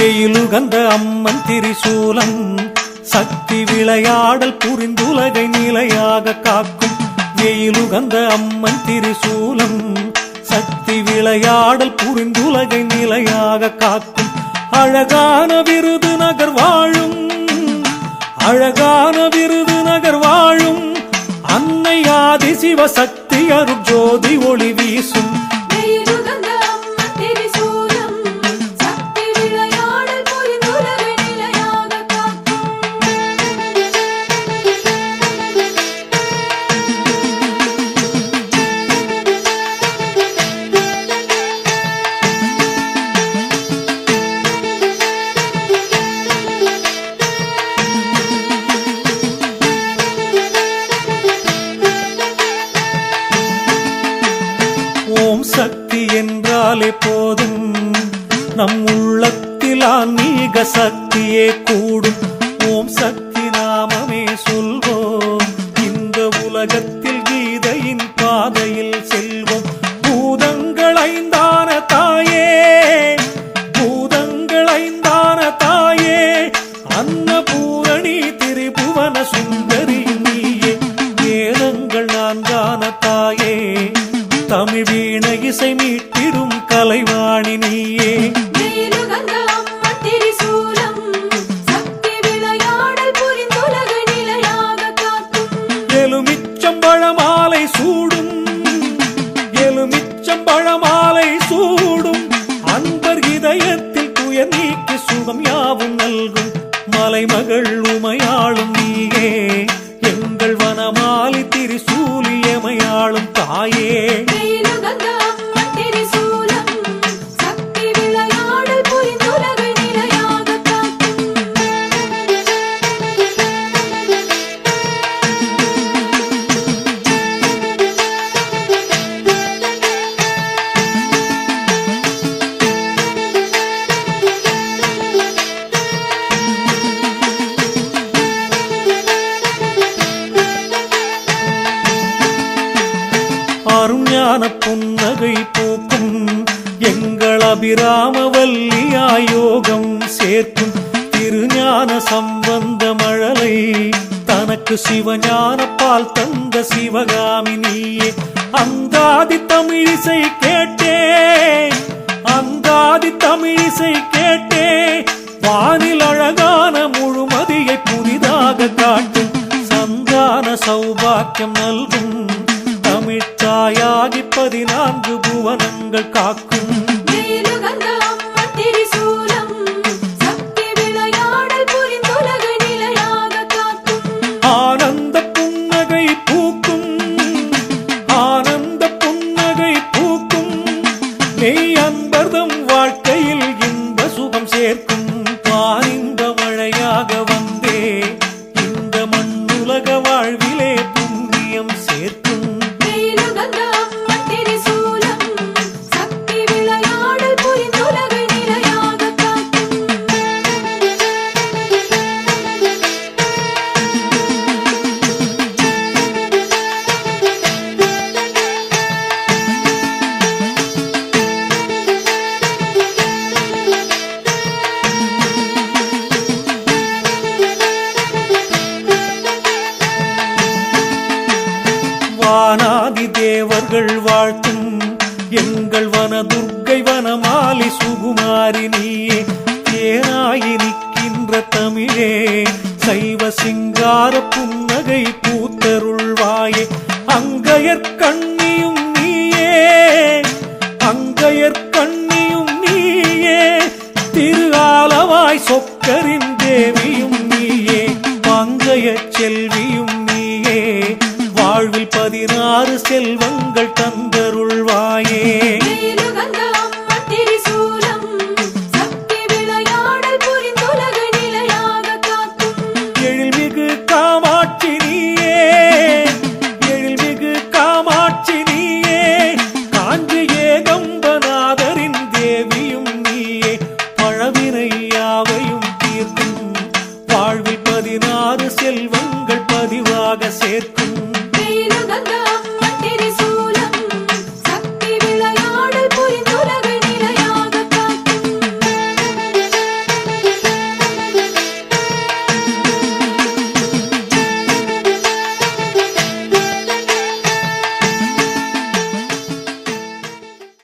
வெயிலுகந்த அம்மன் திரிசூலம் சக்தி விளையாடல் புரிந்துலகை நிலையாக காக்கும். வெயிலுகந்த அம்மன் திரிசூலம் சக்தி விளையாடல் புரிந்துலகை நிலையாக காக்கும். அழகான விருது நகர் வாழும். அழகான விருது நகர் வாழும். அன்னை ஆதி சிவசக்தி அருட்ஜோதி ஒளி வீசும். போதும். நம் உள்ளத்தில் ஆன்மீக சக்தியே கூடும். ஓம் சக்தி நாமமே சொல்வோம். இந்த உலகத்தில் கீதையின் பாதையில் செல்வோம். பூதங்கள் ஐந்தான தாயே பூதங்கள் ஐந்தான தாயே அன்னபூரணி திரிபுவன சுந்தரி நீயே. வேதங்கள் நான்கான தாயே தமிழ் வீண இசை மீட்டிடும் கலைவாணி நீயே. எலுமிச்சம்பழமாலை சூடும். எலுமிச்சம்பழமாலை சூடும். அன்பர் இதயத்தில் துயர் நீக்கி சுகம் யாவும் நல்கும். மலைமகள் உமையாளும் நீயே. எங்கள் வனமாலி திரிசூலியமையாளும் தாயே. புன்னகை பூக்கும். எங்கள் அபிராமவல்லியாயோகம் சேர்க்கும். திருஞான சம்பந்த மழலை தனக்கு சிவஞான பால் தந்த சிவகாமி நீயே. அந்தாதி தமிழிசை கேட்டே அந்தாதி தமிழிசை கேட்டே. வானில் அழகான முழுமதியை புதிதாக காட்டும் சந்தான சௌபாக்கியம் நல்கும் பதினான்கு புவனங்கள் காக்கும் தேவர்கள் வாழ்த்தும். எங்கள் வன துர்க்கை வனமாலி சுகுமாரி நீயே. தேனாயி தமிழே சைவ சிங்கார புன்னகை பூத்தருள்வாயே. அங்கையர் கண்ணியும் நீயே அங்கையர் கண்ணியும் நீயே. திரு ஆலவாய் சொக்கரின் தேவியும் நீயே. பங்கைய செல்வியும் நீயே. வாழ்வில் பதினாறு செல்வங்கள் தந்தருள்வாயே. எழில்மிகு காமாட்சி நீயே. எழில்மிகு காமாட்சி நீயே. காஞ்சி ஏகம்பநாதரின் தேவியும் நீயே. பழவினை யாவையும் தீர்க்கும். வாழ்வில் பதினாறு செல்வங்கள் பதிவாக சேர்க்கும்.